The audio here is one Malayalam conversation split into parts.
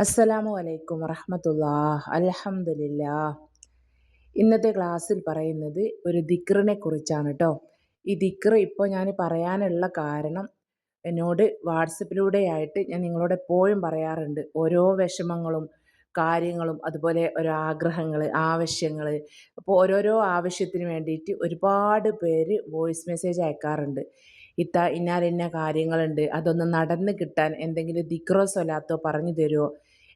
അസ്സലാമു അലൈക്കും വറഹമത്തുല്ലാ അലഹമുല്ലാ ഇന്നത്തെ ക്ലാസ്സിൽ പറയുന്നത് ഒരു ദിക്റിനെ കുറിച്ചാണ് കേട്ടോ ഈ ദിക്ർ ഇപ്പോൾ ഞാൻ പറയാനുള്ള കാരണം എന്നോട് വാട്സപ്പിലൂടെയായിട്ട് ഞാൻ നിങ്ങളോട് എപ്പോഴും പറയാറുണ്ട്. ഓരോ വിഷമങ്ങളും കാര്യങ്ങളും അതുപോലെ ഓരോ ആഗ്രഹങ്ങൾ ആവശ്യങ്ങൾ അപ്പോൾ ഓരോരോ ആവശ്യത്തിന് വേണ്ടിയിട്ട് ഒരുപാട് പേര് വോയിസ് മെസ്സേജ് അയക്കാറുണ്ട്. ഇത്ത ഇന്നാലിന്ന കാര്യങ്ങളുണ്ട് അതൊന്ന് നടന്ന് കിട്ടാൻ എന്തെങ്കിലും ദിക്റോ സ്വലാത്തോ പറഞ്ഞു തരുമോ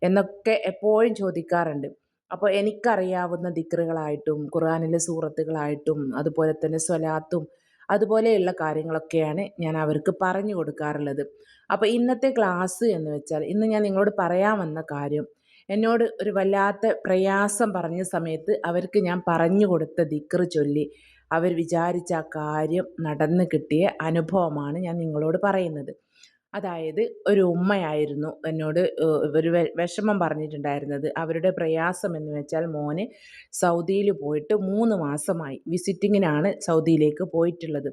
എന്നൊക്കെ എപ്പോഴും ചോദിക്കാറുണ്ട്. അപ്പോൾ എനിക്കറിയാവുന്ന ദിക്റുകളായിട്ടും ഖുർആാനിലെ സൂറത്തുകളായിട്ടും അതുപോലെ തന്നെ സ്വലാത്തും അതുപോലെയുള്ള കാര്യങ്ങളൊക്കെയാണ് ഞാൻ അവർക്ക് പറഞ്ഞു കൊടുക്കാറുള്ളത്. അപ്പോൾ ഇന്നത്തെ ക്ലാസ് എന്ന് വെച്ചാൽ ഇന്ന് ഞാൻ നിങ്ങളോട് പറയാൻ വന്ന കാര്യം എന്നോട് ഒരു വല്ലാത്ത പ്രയാസം പറഞ്ഞ സമയത്ത് അവർക്ക് ഞാൻ പറഞ്ഞു കൊടുത്ത ദിക്റ് ചൊല്ലി അവർ വിചാരിച്ച കാര്യം നടന്നു കിട്ടിയ അനുഭവമാണ് ഞാൻ നിങ്ങളോട് പറയുന്നത്. അതായത് ഒരു ഉമ്മയായിരുന്നു എന്നോട് ഒരു വിഷമം പറഞ്ഞിട്ടുണ്ടായിരുന്നത്. അവരുടെ പ്രയാസം എന്ന് വെച്ചാൽ മോന് സൗദിയിൽ പോയിട്ട് മൂന്ന് മാസമായി. വിസിറ്റിങ്ങിനാണ് സൗദിയിലേക്ക് പോയിട്ടുള്ളത്.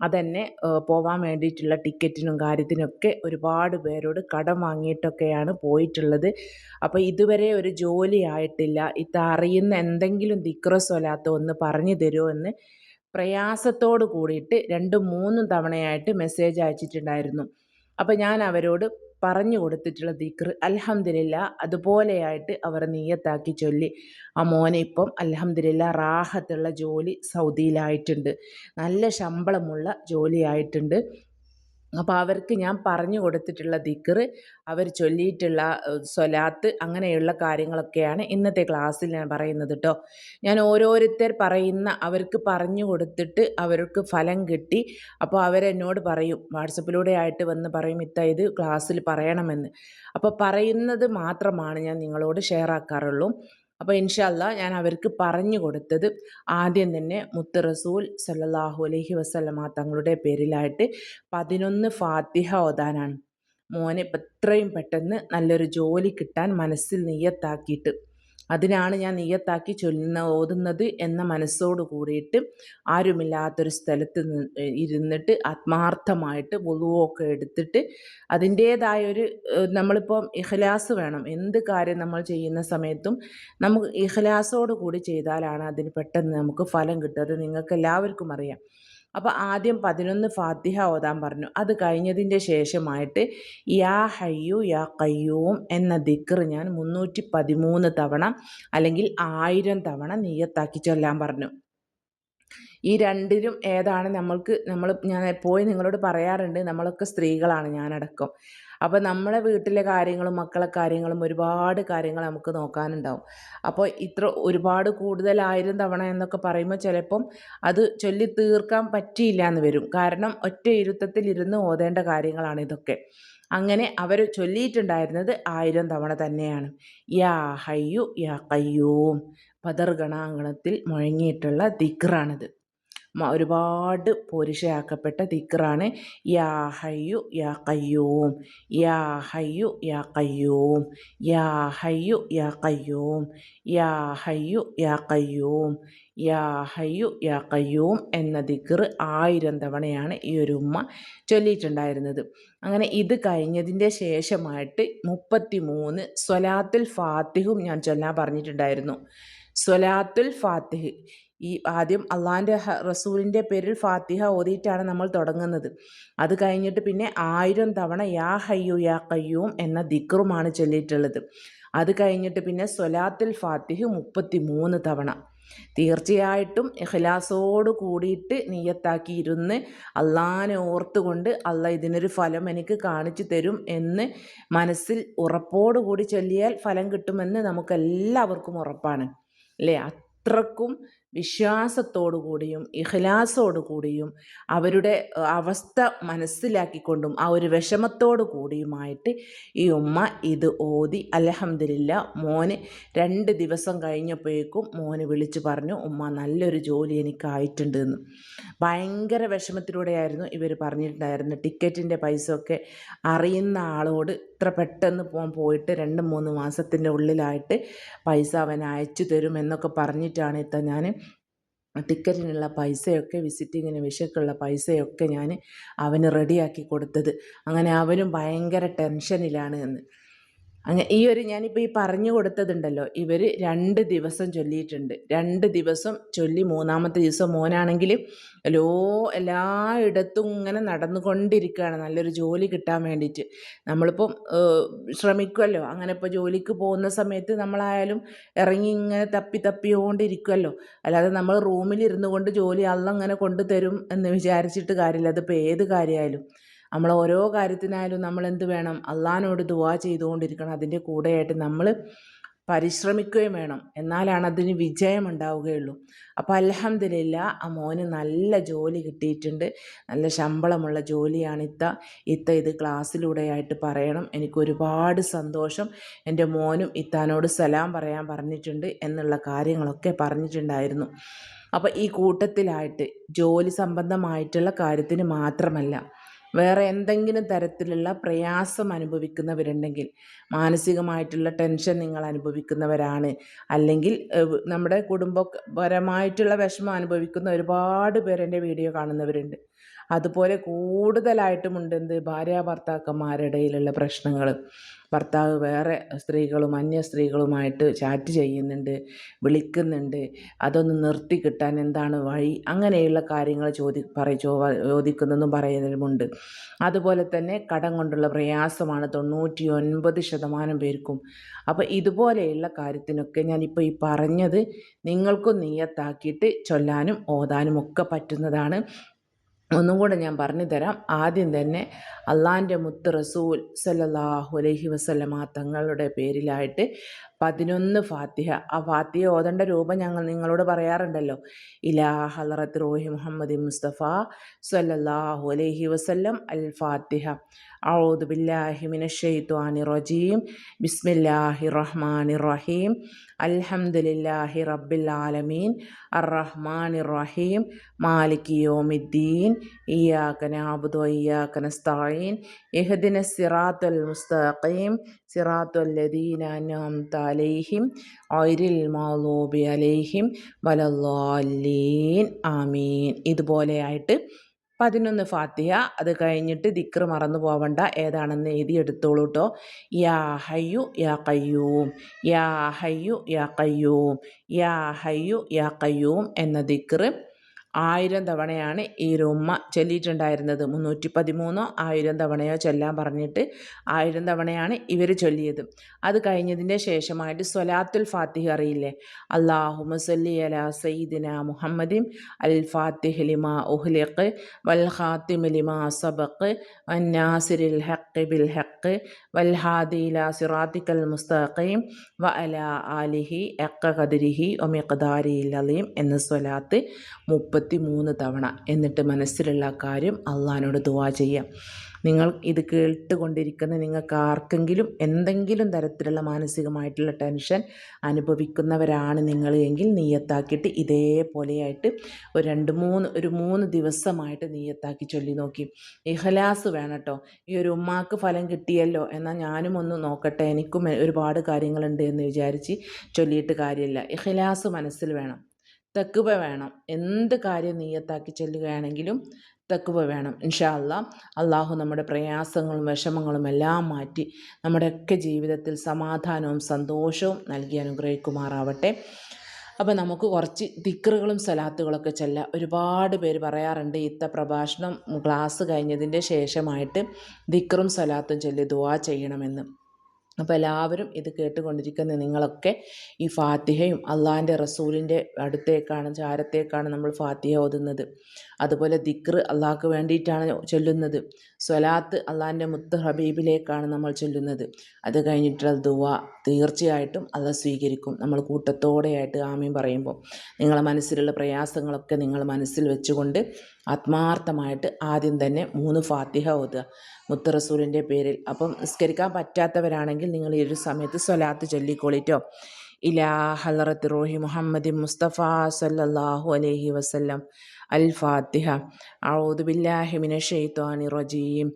അതന്നെ പോവാൻ വേണ്ടിയിട്ടുള്ള ടിക്കറ്റിനും കാര്യത്തിനൊക്കെ ഒരുപാട് പേരോട് കടം വാങ്ങിയിട്ടൊക്കെയാണ് പോയിട്ടുള്ളത്. അപ്പോൾ ഇതുവരെ ഒരു ജോലി ആയിട്ടില്ല. ഇത് അറിയുന്ന എന്തെങ്കിലും ദിക്രസ്വലാത്ത ഒന്ന് പറഞ്ഞു തരുമോ എന്ന് പ്രയാസത്തോട് കൂടിയിട്ട് രണ്ട് മൂന്നും തവണയായിട്ട് മെസ്സേജ് അയച്ചിട്ടുണ്ടായിരുന്നു. അപ്പോൾ ഞാൻ അവരോട് പറഞ്ഞു കൊടുത്തിട്ടുള്ള ദിക്ർ അലഹമ്മദില്ല അതുപോലെയായിട്ട് അവർ നീയത്താക്കി ചൊല്ലി. ആ മോനെ ഇപ്പം അലഹമ്മദില്ല റാഹത്തുള്ള ജോലി സൗദിയിലായിട്ടുണ്ട്. നല്ല ശമ്പളമുള്ള ജോലിയായിട്ടുണ്ട്. അപ്പോൾ അവർക്ക് ഞാൻ പറഞ്ഞു കൊടുത്തിട്ടുള്ള ദിക്ർ അവർ ചൊല്ലിയിട്ടുള്ള സ്വലാത്ത് അങ്ങനെയുള്ള കാര്യങ്ങളൊക്കെയാണ് ഇന്നത്തെ ക്ലാസ്സിൽ ഞാൻ പറയുന്നത് കേട്ടോ ഞാൻ ഓരോരുത്തർ പറയുന്ന അവർക്ക് പറഞ്ഞു കൊടുത്തിട്ട് അവർക്ക് ഫലം കിട്ടി. അപ്പോൾ അവരെന്നോട് പറയും വാട്സപ്പിലൂടെ ആയിട്ട് വന്ന് പറയും ഇത്ത ഇത് ക്ലാസ്സിൽ പറയണമെന്ന്. അപ്പോൾ പറയുന്നത് മാത്രമാണ് ഞാൻ നിങ്ങളോട് ഷെയർ ആക്കാറുള്ളൂ. അപ്പോൾ ഇൻഷല്ല ഞാൻ അവർക്ക് പറഞ്ഞു കൊടുത്തത് ആദ്യം തന്നെ മുത്ത് റസൂൽ സല്ലാഹു അലഹി വസ്ലമ തങ്ങളുടെ പേരിലായിട്ട് പതിനൊന്ന് ഫാത്തിഹ ഓതാനാണ്. മോനെ എത്രയും പെട്ടെന്ന് നല്ലൊരു ജോലി കിട്ടാൻ മനസ്സിൽ നെയ്യത്താക്കിയിട്ട് അതിനാണ് ഞാൻ നീയത്താക്കി ചൊല്ലുന്ന ഓതുന്നത് എന്ന മനസ്സോട് കൂടിയിട്ട് ആരുമില്ലാത്തൊരു സ്ഥലത്ത് ഇരുന്നിട്ട് ആത്മാർത്ഥമായിട്ട് വുളുവൊക്കെ എടുത്തിട്ട് അതിന്റേതായൊരു നമ്മളിപ്പോൾ ഇഖ്ലാസ് വേണം. എന്ത് കാര്യം നമ്മൾ ചെയ്യുന്ന സമയത്തും നമുക്ക് ഇഖ്ലാസോട് കൂടി ചെയ്താലാണ് അതിന് പെട്ടെന്ന് നമുക്ക് ഫലം കിട്ടുക. അത് നിങ്ങൾക്ക് എല്ലാവർക്കും അറിയാം. അപ്പോൾ ആദ്യം പതിനൊന്ന് ഫാത്തിഹ ഓതാൻ പറഞ്ഞു. അത് കഴിഞ്ഞതിന്റെ ശേഷമായിട്ട് യാ ഹയ്യു യാ കയ്യൂം എന്ന ദിക്കർ ഞാൻ മുന്നൂറ്റി പതിമൂന്ന് തവണ അല്ലെങ്കിൽ ആയിരം തവണ നീയത്താക്കി ചൊല്ലാൻ പറഞ്ഞു. ഈ രണ്ടിലും ഏതാണ് നമ്മൾക്ക് നമ്മൾ ഞാൻ എപ്പോഴും നിങ്ങളോട് പറയാറുണ്ട് നമ്മളൊക്കെ സ്ത്രീകളാണ് ഞാനടക്കം. അപ്പോൾ നമ്മളെ വീട്ടിലെ കാര്യങ്ങളും മക്കളെ കാര്യങ്ങളും ഒരുപാട് കാര്യങ്ങൾ നമുക്ക് നോക്കാനുണ്ടാവും. അപ്പോൾ ഇത്ര ഒരുപാട് കൂടുതലായിരം തവണ എന്നൊക്കെ പറയുമ്പോൾ ചിലപ്പം അത് ചൊല്ലി തീർക്കാൻ പറ്റിയില്ല എന്ന് വരും. കാരണം ഒറ്റ ഇരുത്തത്തിൽ ഇരുന്ന് ഓതേണ്ട കാര്യങ്ങളാണ് ഇതൊക്കെ. അങ്ങനെ അവർ ചൊല്ലിയിട്ടുണ്ടായിരുന്നത് ആയിരം തവണ തന്നെയാണ്. യാ ഹയ്യു യാ കയ്യൂം പതർഗണാങ്കണത്തിൽ മുഴങ്ങിയിട്ടുള്ള ദിക്റാണിത്. ഒരുപാട് പോരിഷയാക്കപ്പെട്ട ദിക്റാണ് യാ ഹയ്യു യാ കയ്യൂം യാ ഹയ്യു യാ കയ്യൂം യാ ഹയ്യു യാ കയ്യൂം യാ ഹയ്യു യാ കയ്യൂം യാ ഹയ്യു യാ കയ്യൂം എന്ന ദിക്ർ ആയിരം തവണയാണ് ഈ ഒരു ഉമ്മ ചൊല്ലിയിട്ടുണ്ടായിരുന്നത്. അങ്ങനെ ഇത് കഴിഞ്ഞതിന്റെ ശേഷമായിട്ട് മുപ്പത്തി മൂന്ന് സ്വലാത്തുൽ ഫാത്തിഹും ഞാൻ ചൊല്ലാൻ പറഞ്ഞിട്ടുണ്ടായിരുന്നു. സ്വലാത്തുൽ ഫാത്തിഹ് ഈ ആദ്യം അള്ളാഹിന്റെ റസൂലിന്റെ പേരിൽ ഫാത്തിഹ ഓതിയിട്ടാണ് നമ്മൾ തുടങ്ങുന്നത്. അത് കഴിഞ്ഞിട്ട് പിന്നെ ആയിരം തവണ യാ ഹയ്യു യാ കയ്യൂം എന്ന ദിക്റുമാണ് ചൊല്ലിയിട്ടുള്ളത്. അത് കഴിഞ്ഞിട്ട് പിന്നെ സൊലാത്തിൽ ഫാത്തിഹ് മുപ്പത്തി മൂന്ന് തവണ. തീർച്ചയായിട്ടും ഇഖ്ലാസോട് കൂടിയിട്ട് നീയത്താക്കി ഇരുന്ന് അള്ളാനെ ഓർത്തുകൊണ്ട് അള്ള ഇതിനൊരു ഫലം എനിക്ക് കാണിച്ചു തരും എന്ന് മനസ്സിൽ ഉറപ്പോടുകൂടി ചൊല്ലിയാൽ ഫലം കിട്ടുമെന്ന് നമുക്കെല്ലാവർക്കും ഉറപ്പാണ്. അല്ലേ? അത്രക്കും വിശ്വാസത്തോടു കൂടിയും ഇഹ്ലാസോടു കൂടിയും അവരുടെ അവസ്ഥ മനസ്സിലാക്കിക്കൊണ്ടും ആ ഒരു വിഷമത്തോടു കൂടിയുമായിട്ട് ഈ ഉമ്മ ഇത് ഓതി അലഹമില്ല മോന് രണ്ട് ദിവസം കഴിഞ്ഞപ്പോഴേക്കും മോന് വിളിച്ചു പറഞ്ഞു ഉമ്മ നല്ലൊരു ജോലി എനിക്കായിട്ടുണ്ട് എന്ന് ഭയങ്കര വിഷമത്തിലൂടെയായിരുന്നു ഇവർ പറഞ്ഞിട്ടുണ്ടായിരുന്നു ടിക്കറ്റിന്റെ പൈസ ഒക്കെ അറിയുന്ന ആളോട് ഇത്ര പെട്ടെന്ന് പോകാൻ പോയിട്ട് രണ്ട് മൂന്ന് മാസത്തിന്റെ ഉള്ളിലായിട്ട് പൈസ അവൻ അയച്ചു തരും എന്നൊക്കെ പറഞ്ഞിട്ടാണ് ഇത്ത ഞാൻ ടിക്കറ്റിനുള്ള പൈസയൊക്കെ വിസിറ്റിങ്ങിന് വിഷയ്ക്കുള്ള പൈസയൊക്കെ ഞാൻ അവന് റെഡിയാക്കി കൊടുത്തത്. അങ്ങനെ അവനും ഭയങ്കര ടെൻഷനിലാണ് എന്ന്. അങ്ങനെ ഈ ഒരു ഞാനിപ്പോൾ ഈ പറഞ്ഞു കൊടുത്തതുണ്ടല്ലോ. ഇവർ രണ്ട് ദിവസം ചൊല്ലിയിട്ടുണ്ട്. രണ്ട് ദിവസം ചൊല്ലി മൂന്നാമത്തെ ദിവസം മോനാണെങ്കിൽ എല്ലോ എല്ലായിടത്തും ഇങ്ങനെ നടന്നുകൊണ്ടിരിക്കുകയാണ്. നല്ലൊരു ജോലി കിട്ടാൻ വേണ്ടിയിട്ട്. നമ്മളിപ്പം ശ്രമിക്കുമല്ലോ അങ്ങനെ ഇപ്പോൾ ജോലിക്ക് പോകുന്ന സമയത്ത് നമ്മളായാലും ഇറങ്ങി ഇങ്ങനെ തപ്പി തപ്പിയോണ്ടിരിക്കുമല്ലോ അല്ലാതെ നമ്മൾ റൂമിലിരുന്നു കൊണ്ട് ജോലി അള്ള അങ്ങനെ കൊണ്ടുതരും എന്ന് വിചാരിച്ചിട്ട് കാര്യമില്ല. അതിപ്പോൾ ഏത് കാര്യമായാലും നമ്മൾ ഓരോ കാര്യത്തിനായാലും നമ്മൾ എന്ത് വേണം? അള്ളഹാനോട് ദുവാ ചെയ്തുകൊണ്ടിരിക്കണം. അതിന്റെ കൂടെയായിട്ട് നമ്മൾ പരിശ്രമിക്കുകയും വേണം. എന്നാലാണ് അതിന് വിജയം ഉണ്ടാവുകയുള്ളൂ. അപ്പോൾ അലഹമില്ല ആ മോന് നല്ല ജോലി കിട്ടിയിട്ടുണ്ട്. നല്ല ശമ്പളമുള്ള ജോലിയാണ് ഇത്ത. ഇത്ത ഇത് ക്ലാസ്സിലൂടെയായിട്ട് പറയണം. എനിക്ക് ഒരുപാട് സന്തോഷം. എന്റെ മോനും ഇത്താനോട് സലാം പറയാൻ പറഞ്ഞിട്ടുണ്ട് എന്നുള്ള കാര്യങ്ങളൊക്കെ പറഞ്ഞിട്ടുണ്ടായിരുന്നു. അപ്പോൾ ഈ കൂട്ടത്തിലായിട്ട് ജോലി സംബന്ധമായിട്ടുള്ള കാര്യത്തിന് മാത്രമല്ല വേറെ എന്തെങ്കിലും തരത്തിലുള്ള പ്രയാസം അനുഭവിക്കുന്നവരുണ്ടെങ്കിൽ മാനസികമായിട്ടുള്ള ടെൻഷൻ നിങ്ങൾ അനുഭവിക്കുന്നവരാണ്. അല്ലെങ്കിൽ നമ്മുടെ കുടുംബപരമായിട്ടുള്ള വിഷമം അനുഭവിക്കുന്ന ഒരുപാട് പേരെന്റെ വീഡിയോ കാണുന്നവരുണ്ട്. അതുപോലെ കൂടുതലായിട്ടുമുണ്ട് എന്ത് ഭാര്യ ഭർത്താക്കന്മാരുടെ ഇടയിലുള്ള പ്രശ്നങ്ങൾ ഭർത്താവ് വേറെ സ്ത്രീകളും അന്യ സ്ത്രീകളുമായിട്ട് ചാറ്റ് ചെയ്യുന്നുണ്ട് വിളിക്കുന്നുണ്ട് അതൊന്ന് നിർത്തി കിട്ടാൻ എന്താണ് വഴി? അങ്ങനെയുള്ള കാര്യങ്ങൾ ചോദി പറ ചോദിക്കുന്നതും പറയുന്നതുമുണ്ട്. അതുപോലെ തന്നെ കടം കൊണ്ടുള്ള പ്രയാസമാണ് തൊണ്ണൂറ്റി ഒൻപത് ശതമാനം പേർക്കും. അപ്പോൾ ഇതുപോലെയുള്ള കാര്യത്തിനൊക്കെ ഞാനിപ്പോൾ ഈ പറഞ്ഞത് നിങ്ങൾക്കും നീയത്താക്കിയിട്ട് ചൊല്ലാനും ഓതാനും ഒക്കെ പറ്റുന്നതാണ്. ഒന്നും കൂടെ ഞാൻ പറഞ്ഞു തരാം ആദ്യം തന്നെ അള്ളാന്റെ മുത്ത് റസൂൽ സല്ലല്ലാഹു അലൈഹി വസല്ലമ തങ്ങളുടെ പേരിലായിട്ട് പതിനൊന്ന് ഫാത്തിഹ. ആ ഫാത്തിഹ ഓതണ്ട രൂപം ഞങ്ങൾ നിങ്ങളോട് പറയാറുണ്ടല്ലോ. ഇലാ ഹലറത്ത് റോഹി മുഹമ്മദ് മുസ്തഫ സല്ലല്ലാഹു അലൈഹി വസല്ലം അൽ ഫാത്തിഹ. ഔദ് ബില്ലാഹി റജീം. ബിസ്മില്ലാഹി റഹ്മാൻ റഹീം. അൽഹംദുലില്ലാഹി റബ്ബിൽ ആലമീൻ. അർ റഹ്മാൻ റഹീം. മാലിക് യോമിദ്ദീൻ. ഇയാക്കന അബുദോ ഇയാക്കന സ്തായീൻ ഇഹദിന സിറാത്തുൽ മുസ്തഖീം. സിറാത്തുല്ലദീൻ അനാം അൻഅംത അലൈഹിം ഐരിൽ മാലോബി അലൈഹിം വലല്ലാലീൻ. ആമീൻ. ഇതുപോലെയായിട്ട് പതിനൊന്ന് ഫാത്തിഹ അത് കഴിഞ്ഞിട്ട് ദിക്ർ മറന്നു പോവണ്ട. ഏതാണെന്ന് എഴുതി എടുത്തോളൂ കേട്ടോ യാ ഹയ്യു യാ കയ്യൂം യാ ഹയ്യു യാ കയ്യൂം യാ ഹയ്യു യാ കയ്യൂം എന്ന ദിക്ർ ആയിരം തവണയാണ് ഈ ഉമ്മ ചൊല്ലിയിട്ടുണ്ടായിരുന്നത്. മുന്നൂറ്റി പതിമൂന്നോ ആയിരം തവണയോ ചൊല്ലാൻ പറഞ്ഞിട്ട് ആയിരം തവണയാണ് ഇവർ ചൊല്ലിയത്. അത് കഴിഞ്ഞതിന്റെ ശേഷമായിട്ട് സ്വലാത്തുൽ ഫാത്തിഹ് അറിയില്ലേ? അള്ളാഹു മുസല്ലി അല സയ്യിദിന മുഹമ്മദിൻ അൽ ഫാത്തിഹ് ലിമ ഉഹ്ലിഖ് വൽ ഖാത്തിമ ലിമ സബഖ് വന്നാസിരിൽ ഹഖ് ബിൽ ഹഖ് വൽ ഹാദില സിറാത്തിക്കൽ മുസ്തഖീം വ അല ആലിഹി എക്ക ഖദരിഹി ഒമിഖദാരി അലീം എന്ന സ്വലാത്ത് മുപ്പത്തി ഇരുപത്തി മൂന്ന് തവണ എന്നിട്ട് മനസ്സിലുള്ള കാര്യം അള്ളഹാനോട് ദുവാ ചെയ്യാം. നിങ്ങൾ ഇത് കേട്ടുകൊണ്ടിരിക്കുന്ന നിങ്ങൾക്ക് ആർക്കെങ്കിലും എന്തെങ്കിലും തരത്തിലുള്ള മാനസികമായിട്ടുള്ള ടെൻഷൻ അനുഭവിക്കുന്നവരാണ് നിങ്ങൾ എങ്കിൽ നീയത്താക്കിയിട്ട് ഇതേപോലെയായിട്ട് ഒരു രണ്ട് മൂന്ന് ഒരു മൂന്ന് ദിവസമായിട്ട് നീയത്താക്കി ചൊല്ലി നോക്കി. ഇഹലാസ് വേണം കേട്ടോ ഈ ഒരു ഉമ്മാക്ക് ഫലം കിട്ടിയല്ലോ എന്നാൽ ഞാനും ഒന്ന് നോക്കട്ടെ. എനിക്കും ഒരുപാട് കാര്യങ്ങളുണ്ട് എന്ന് വിചാരിച്ച് ചൊല്ലിയിട്ട് കാര്യമില്ല. ഇഹലാസ് മനസ്സിൽ വേണം. തക്കുവ വേണം. എന്ത് കാര്യം നീയത്താക്കി ചെല്ലുകയാണെങ്കിലും തക്കുവ വേണം. ഇൻഷാ അല്ലാ അള്ളാഹു നമ്മുടെ പ്രയാസങ്ങളും വിഷമങ്ങളും എല്ലാം മാറ്റി നമ്മുടെയൊക്കെ ജീവിതത്തിൽ സമാധാനവും സന്തോഷവും നൽകി അനുഗ്രഹിക്കുമാറാവട്ടെ. അപ്പോൾ നമുക്ക് കുറച്ച് ദിക്റുകളും സലാത്തുകളൊക്കെ ചെല്ല. ഒരുപാട് പേര് പറയാറുണ്ട് ഇത്ത പ്രഭാഷണം ക്ലാസ് കഴിഞ്ഞതിന്റെ ശേഷമായിട്ട് ദിക്റും സലാത്തും ചൊല്ലി ദുവാ ചെയ്യണമെന്ന്. അപ്പോൾ എല്ലാവരും ഇത് കേട്ടുകൊണ്ടിരിക്കുന്ന നിങ്ങളൊക്കെ ഈ ഫാത്തിഹയും അള്ളാഹിന്റെ റസൂലിന്റെ അടുത്തേക്കാണ് ചാരത്തേക്കാണ് നമ്മൾ ഫാത്തിഹ ഓതുന്നത്. അതുപോലെ ദിക്ർ അള്ളാഹ്ക്ക് വേണ്ടിയിട്ടാണ് ചൊല്ലുന്നത്. സ്വലാത്ത് അള്ളാഹിന്റെ മുത്ത് ഹബീബിലേക്കാണ് നമ്മൾ ചൊല്ലുന്നത്. അത് കഴിഞ്ഞിട്ടുള്ള ദുവ തീർച്ചയായിട്ടും അള്ളാഹ് സ്വീകരിക്കും. നമ്മൾ കൂട്ടത്തോടെയായിട്ട് ആമീൻ പറയുമ്പോൾ നിങ്ങളെ മനസ്സിലുള്ള പ്രയാസങ്ങളൊക്കെ നിങ്ങൾ മനസ്സിൽ വെച്ചുകൊണ്ട് ആത്മാർത്ഥമായിട്ട് ആദ്യം തന്നെ മൂന്ന് ഫാത്തിഹ ഓതുക. മുത്ത് റസൂലിന്റെ പേരിൽ. അപ്പം നിസ്കരിക്കാൻ പറ്റാത്തവരാണെങ്കിൽ നിങ്ങൾ ഈ ഒരു സമയത്ത് സ്വലാത്ത് ചൊല്ലിക്കോളിട്ടോ. ഇലാ ഹലറത്ത് റോഹി മുഹമ്മദ് മുസ്തഫ സല്ലല്ലാഹു അലൈഹി വസല്ലം. അൽ ഫാത്തിഹ ഔദു ബില്ലാഹി മിനശ് ഷൈത്വാനിർ റജീം.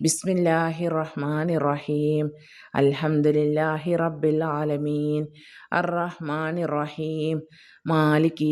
ബിസ്മില്ലാഹി റഹ്മാൻ റഹീം. അൽഹംദുലില്ലാഹി റബ്ബിൽ ആലമീൻ. അർറഹ്മാൻ റഹീം. മാലിക്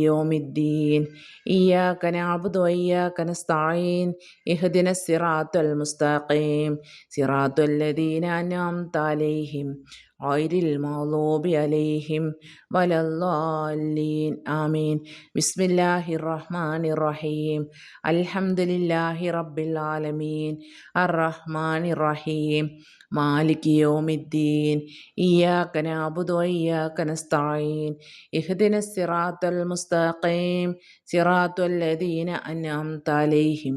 റബ്ബിൽ ആലമീൻ. അർറഹ്മാൻ റഹീം. മാലിക് യോമിദ്ദീൻ ഇയാക്കന അബുദോ ഇയാക്കന സ്ഥായീൻ ഇഹ്ദിന സിറാത്തൽ മുസ്തഖീം സിറാത്തുൽ ലദീന അൻഅംത അലൈഹിം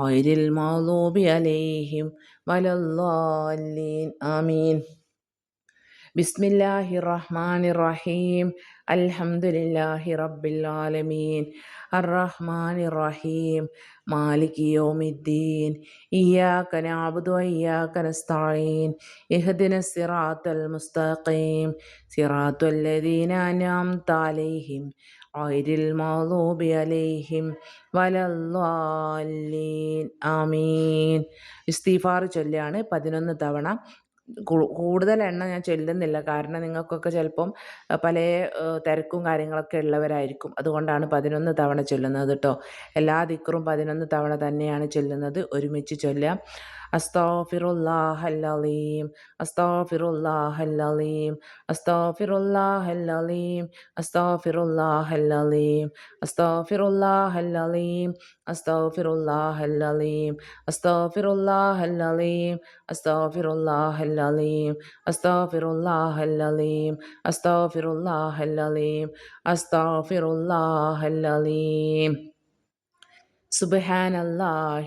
ഗൈരിൽ മഗ്ദൂബി അലൈഹിം വലല്ലാലീൻ ആമീൻ. ബിസ്മില്ലാഹിർ റഹ്മാനിർ റഹീം. അൽഹംദുലില്ലാഹി റബ്ബിൽ ആലമീൻ. അർറഹ്മാനി റഹീം മാലിക് യോമിദ്ദീൻ. ഇയ്യാക്ക നഅബ്ദു വഇയ്യാക്ക നസ്തഈൻ. സിറാത്തൽ മുസ്തഖീം. സിറാത്തൽ അലൈഹിം. വലല്ലാലീൻ ആമീൻ. ചൊല്ലാണ് പതിനൊന്ന് തവണ കൂടുതൽ എണ്ണ ഞാൻ ചെല്ലുന്നില്ല. കാരണം നിങ്ങൾക്കൊക്കെ ചിലപ്പം പല തിരക്കും കാര്യങ്ങളൊക്കെ ഉള്ളവരായിരിക്കും. അതുകൊണ്ടാണ് പതിനൊന്ന് തവണ ചൊല്ലുന്നത് കേട്ടോ എല്ലാ ദിക്കറും പതിനൊന്ന് തവണ തന്നെയാണ് ചൊല്ലുന്നത്. ഒരുമിച്ച് ചൊല്ലാം Astaghfirullah al-alim. Astaghfirullah al-alim. Astaghfirullah al-alim. Astaghfirullah al-alim. Astaghfirullah al-alim. Astaghfirullah al-alim. Astaghfirullah al-alim. Astaghfirullah al-alim. Astaghfirullah al-alim. Astaghfirullah al-alim. Astaghfirullah al-alim. Subhanallah.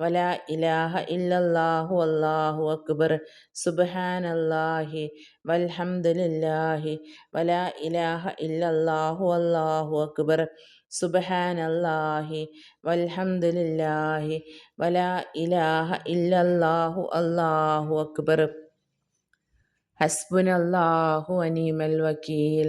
വല ഇലാഹ ഇല്ലല്ലാഹു അല്ലാഹു അക്ബർ. സുബ്ഹാനല്ലാഹി വൽഹംദുലില്ലാഹി വല ഇലാഹ ഇല്ലല്ലാഹു അല്ലാഹു അക്ബർ. സുബ്ഹാനല്ലാഹി വൽഹംദുലില്ലാഹി വല ഇലാഹ ഇല്ലല്ലാഹു അല്ലാഹു അക്ബർ. ഹസ്ബുനല്ലാഹു അനീമൽ വക്കീൽ.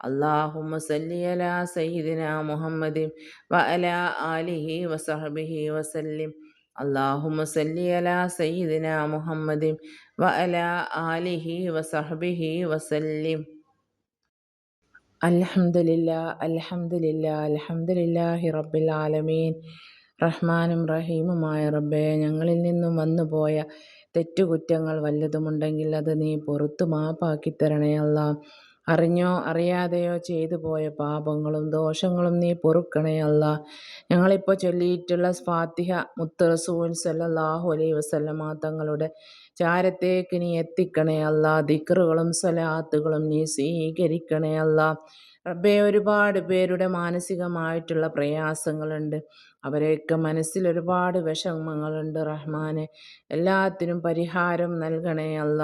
اللهم صل على سيدنا محمد وعلى آله وصحبه وسلم اللهم صل على سيدنا محمد وعلى آله وصحبه وسلم الحمد لله الحمد لله الحمد لله رب العالمين റഹ്മാനും റഹീമുമായ റബ്ബേ ഞങ്ങളിൽ നിന്നും വന്നുപോയ തെറ്റുകുറ്റങ്ങൾ വല്ലതുമുണ്ടെങ്കിൽ അത് നീ പുറത്തു മാപ്പാക്കി തരണേ അല്ല അറിഞ്ഞോ അറിയാതെയോ ചെയ്തു പോയ പാപങ്ങളും ദോഷങ്ങളും നീ പൊറുക്കണേ അല്ല. ഞങ്ങളിപ്പോൾ ചൊല്ലിയിട്ടുള്ള സ്വാത്തിഹ മുത്ത് റസൂൽ സല്ലാഹു അലൈ വസല്ലമ തങ്ങളുടെ ചാരത്തേക്ക് നീ എത്തിക്കണേ അല്ല. ദിക്റുകളും സലാത്തുകളും നീ സ്വീകരിക്കണേ അല്ല. റബ്ബെ ഒരുപാട് പേരുടെ മാനസികമായിട്ടുള്ള പ്രയാസങ്ങളുണ്ട്. അവരെയൊക്കെ മനസ്സിൽ ഒരുപാട് വിഷമങ്ങളുണ്ട് റഹ്മാനെ. എല്ലാത്തിനും പരിഹാരം നൽകണേ അല്ല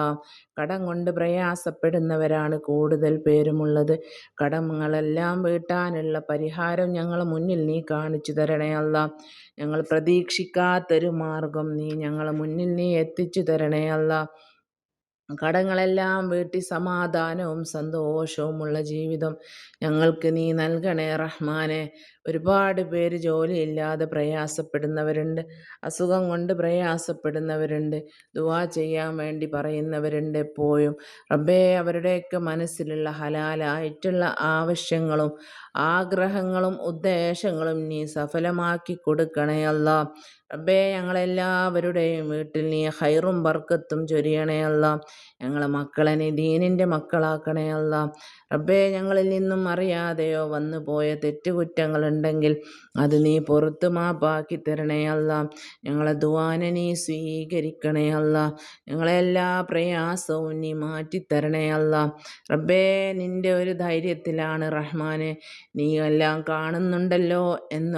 കടം കൊണ്ട് പ്രയാസപ്പെടുന്നവരാണ് കൂടുതൽ പേരുമുള്ളത്. കടങ്ങളെല്ലാം വീട്ടാനുള്ള പരിഹാരം ഞങ്ങൾ മുന്നിൽ നീ കാണിച്ചു തരണേ അല്ല ഞങ്ങൾ പ്രതീക്ഷിക്കാത്തൊരു മാർഗം നീ ഞങ്ങളെ മുന്നിൽ നീ എത്തിച്ചു തരണേ അല്ല കടങ്ങളെല്ലാം വീട്ടി സമാധാനവും സന്തോഷവുമുള്ള ജീവിതം ഞങ്ങൾക്ക് നീ നൽകണേ റഹ്മാനെ. ഒരുപാട് പേര് ജോലിയില്ലാതെ പ്രയാസപ്പെടുന്നവരുണ്ട്. അസുഖം കൊണ്ട് പ്രയാസപ്പെടുന്നവരുണ്ട്. ദുവാ ചെയ്യാൻ വേണ്ടി പറയുന്നവരുണ്ട് എപ്പോഴും. റബ്ബേ അവരുടെയൊക്കെ മനസ്സിലുള്ള ഹലാലായിട്ടുള്ള ആവശ്യങ്ങളും ആഗ്രഹങ്ങളും ഉദ്ദേശങ്ങളും നീ സഫലമാക്കി കൊടുക്കണേ അല്ല. റബ്ബേ ഞങ്ങളെല്ലാവരുടെയും വീട്ടിൽ നീ ഹൈറും ബർക്കത്തും ചൊരിയണേ അല്ല. ഞങ്ങളെ മക്കളെ നീ ദീനിന്റെ മക്കളാക്കണേ അല്ല. റബ്ബേ ഞങ്ങളിൽ നിന്നും അറിയാതെയോ വന്നു പോയ തെറ്റുകുറ്റങ്ങളുണ്ടെങ്കിൽ അത് നീ പുറത്ത് മാപ്പാക്കി തരണേ അല്ല. ഞങ്ങളെ ദ്വാന നീ സ്വീകരിക്കണേ അല്ല. ഞങ്ങളെല്ലാ പ്രയാസവും നീ മാറ്റിത്തരണേ അല്ല. റബ്ബേ നിന്റെ ഒരു ധൈര്യത്തിലാണ് റഹ്മാനെ നീ എല്ലാം കാണുന്നുണ്ടല്ലോ എന്ന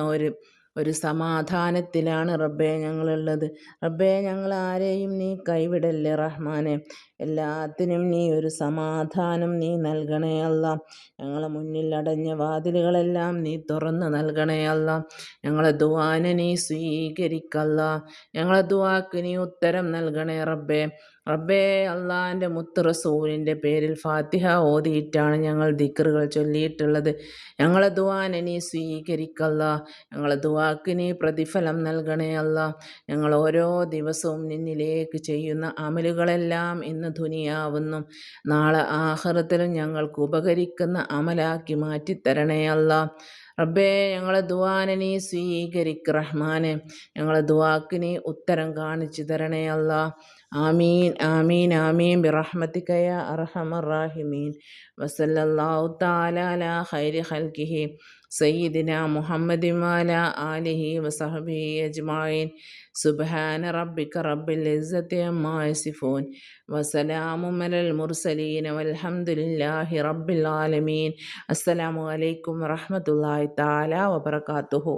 ഒരു സമാധാനത്തിലാണ് റബ്ബേ ഞങ്ങളുള്ളത്. റബ്ബേ ഞങ്ങൾ ആരെയും നീ കൈവിടല്ലേ റഹ്മാനെ? എല്ലാത്തിനും നീ ഒരു സമാധാനം നീ നൽകണേ അല്ല. ഞങ്ങളെ മുന്നിൽ അടഞ്ഞ വാതിലുകളെല്ലാം നീ തുറന്ന് നൽകണേ അല്ല. ഞങ്ങളെ ദുവാന നീ സ്വീകരിക്കല്ല. ഞങ്ങളെ ദുവാക്ക് നീ ഉത്തരം നൽകണേ റബ്ബേ. റബ്ബേ അള്ളാന്റെ മുത്ത് റസൂലിന്റെ പേരിൽ ഫാത്തിഹ ഓതിയിട്ടാണ് ഞങ്ങൾ ദിക്കറുകൾ ചൊല്ലിയിട്ടുള്ളത്. ഞങ്ങളെ ദുവാനെ നീ സ്വീകരിക്കല്ല. ഞങ്ങളെ ദുവാക്ക് നീ പ്രതിഫലം നൽകണേ അല്ല. ഞങ്ങൾ ഓരോ ദിവസവും നിന്നിലേക്ക് ചെയ്യുന്ന അമലുകളെല്ലാം ഇന്ന് ധുനിയാവുന്നു നാളെ ആഹ്റത്തിലും ഞങ്ങൾക്ക് ഉപകരിക്കുന്ന അമലാക്കി മാറ്റിത്തരണേ അല്ല. റബ്ബേ ഞങ്ങളെ ദുവാനെ നീ സ്വീകരിക്ക് റഹ്മാനെ. ഞങ്ങളെ ദുവാക്ക് നീ ഉത്തരം കാണിച്ചു തരണേ അല്ല. ആമീൻ ആമീൻ ആമീൻ. ബിറഹ്മത്തിക കയ അർഹമർ റാഹിമീൻ. വസല്ലല്ലാഹു തആല അലാ ഖൈരി ഖൽഖിഹി. സയ്യിദിന മുഹമ്മദിമാല ആലിഹി വസഹബി അജ്മായിൻ സുബ്ഹാന റബ്ബിക റബ്ബിൽ ഇസ്സത്തി അമ്മാ യസിഫൂൻ. വസലാമു അലൽ മുർസലീൻ വൽഹംദുലില്ലാഹി റബ്ബിൽ ആലമീൻ. അസ്സലാമു അലൈക്കും വറഹ്മത്തുള്ളാഹി തആല വബറകാതുഹു.